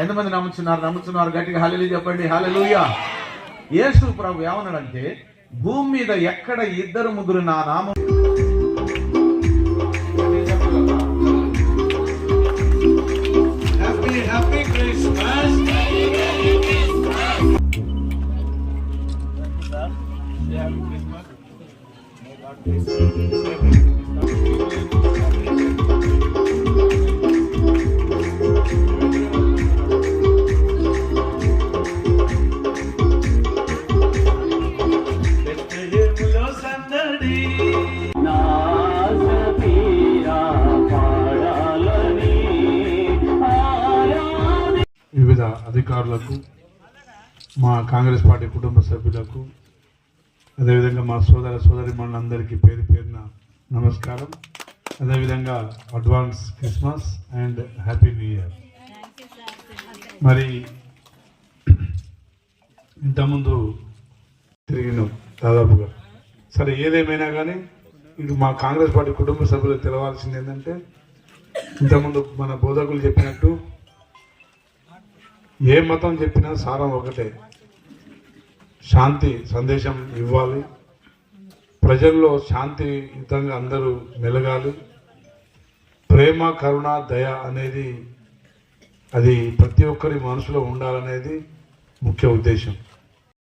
ఎంతమంది నమ్ముతున్నారు నమ్ముతున్నారు గట్టిగా హాలెలు చెప్పండి. హాలెలుయా యేసు ప్రభు ఏమన్నాడంటే భూమి మీద ఎక్కడ ఇద్దరు ముగ్గురు నా నామం Christmas. వివిధ అధికారులకు మా కాంగ్రెస్ పార్టీ కుటుంబ సభ్యులకు అదేవిధంగా మా సోదర సోదరి మనందరికీ పేరు పేరున నమస్కారం. అదేవిధంగా advance Christmas and happy new year. మరి ఇంతకుముందు తిరిగిన దాదాపుగా. సరే ఏదేమైనా కానీ ఇటు మా కాంగ్రెస్ పార్టీ కుటుంబ సభ్యులు తెలవాల్సింది ఏంటంటే ఇంతకుముందు మన బోధకులు చెప్పినట్టు ఏ మతం చెప్పినా సారం ఒకటే. శాంతి సందేశం ఇవ్వాలి. ప్రజల్లో శాంతియుతంగా అందరూ మెలగాలి. ప్రేమ కరుణ దయ అనేది అది ప్రతి ఒక్కరి మనసులో ఉండాలనేది ముఖ్య ఉద్దేశం.